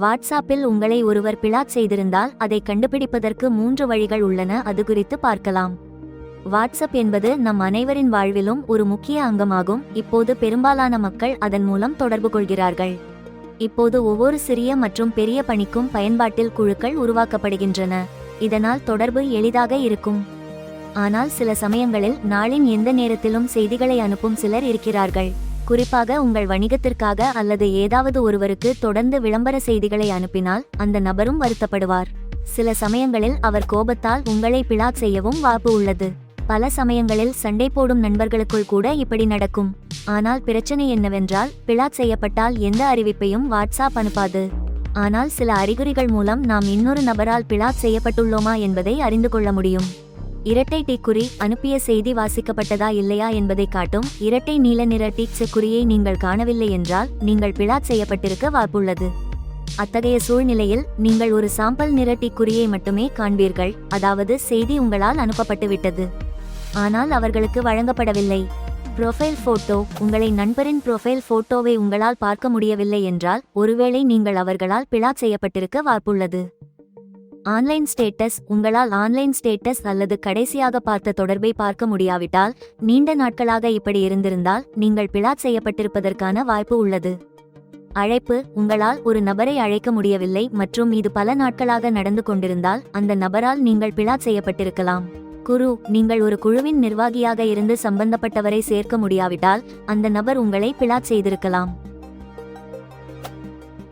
வாட்ஸ்அப்பில் உங்களை ஒருவர் பிளாக் செய்திருந்தால் அதை கண்டுபிடிப்பதற்கு மூன்று வழிகள் உள்ளன அது குறித்து பார்க்கலாம். வாட்ஸ்அப் என்பது நம் அனைவரின் வாழ்விலும் ஒரு முக்கிய அங்கமாகும் இப்போது பெரும்பாலான மக்கள் அதன் மூலம் தொடர்பு கொள்கிறார்கள். இப்போது ஒவ்வொரு சிறிய மற்றும் பெரிய பணிக்கும் பயன்பாட்டில் குழுக்கள் உருவாக்கப்படுகின்றன இதனால் தொடர்பு எளிதாக இருக்கும். ஆனால் சில சமயங்களில் நாளின் எந்த நேரத்திலும் செய்திகளை அனுப்பும் சிலர் இருக்கிறார்கள். குறிப்பாக உங்கள் வணிகத்திற்காக அல்லது ஏதாவது ஒருவருக்கு தொடர்ந்து விளம்பர செய்திகளை அனுப்பினால் அந்த நபரும் வருத்தப்படுவார். சில சமயங்களில் அவர் கோபத்தால் உங்களை பிளாக் செய்யவும் வாய்ப்பு உள்ளது. பல சமயங்களில் சண்டை போடும் நண்பர்களுக்குள் கூட இப்படி நடக்கும். ஆனால் பிரச்சனை என்னவென்றால் பிளாக் செய்யப்பட்டால் எந்த அறிவிப்பையும் வாட்ஸ்அப் அனுப்பாது. ஆனால் சில அறிகுறிகள் மூலம் நாம் இன்னொரு நபரால் பிளாக் செய்யப்பட்டுள்ளோமா என்பதை அறிந்து கொள்ள முடியும். இரட்டை டிக்குறி அனுப்பிய செய்தி வாசிக்கப்பட்டதா இல்லையா என்பதை காட்டும் இரட்டை நீல நிற டீச்ச குறியை நீங்கள் காணவில்லை என்றால் நீங்கள் பிளாக் செய்யப்பட்டிருக்க வாய்ப்புள்ளது. அத்தகைய சூழ்நிலையில் நீங்கள் ஒரு சாம்பல் நிற டிக்குறியை மட்டுமே காண்பீர்கள் அதாவது செய்தி உங்களால் அனுப்பப்பட்டுவிட்டது. ஆனால் அவர்களுக்கு வழங்கப்படவில்லை. ப்ரொஃபைல் போட்டோ உங்களை நண்பரின் ப்ரொஃபைல் போட்டோவை உங்களால் பார்க்க முடியவில்லை என்றால் ஒருவேளை நீங்கள் அவர்களால் பிளாக் செய்யப்பட்டிருக்க வாய்ப்புள்ளது. ஆன்லைன் ஸ்டேட்டஸ் உங்களால் ஆன்லைன் ஸ்டேட்டஸ் அல்லது கடைசியாக பார்த்த தொடர்பை பார்க்க முடியாவிட்டால் நீண்ட நாட்களாக இப்படி இருந்திருந்தால் நீங்கள் பிளாட் செய்யப்பட்டிருப்பதற்கான வாய்ப்பு உள்ளது. அழைப்பு உங்களால் ஒரு நபரை அழைக்க முடியவில்லை மற்றும் இது பல நாட்களாக நடந்து கொண்டிருந்தால் அந்த நபரால் நீங்கள் பிளாட் செய்யப்பட்டிருக்கலாம். குரு நீங்கள் ஒரு குழுவின் நிர்வாகியாக இருந்து சம்பந்தப்பட்டவரை சேர்க்க முடியாவிட்டால் அந்த நபர் உங்களை பிளாட் செய்திருக்கலாம்.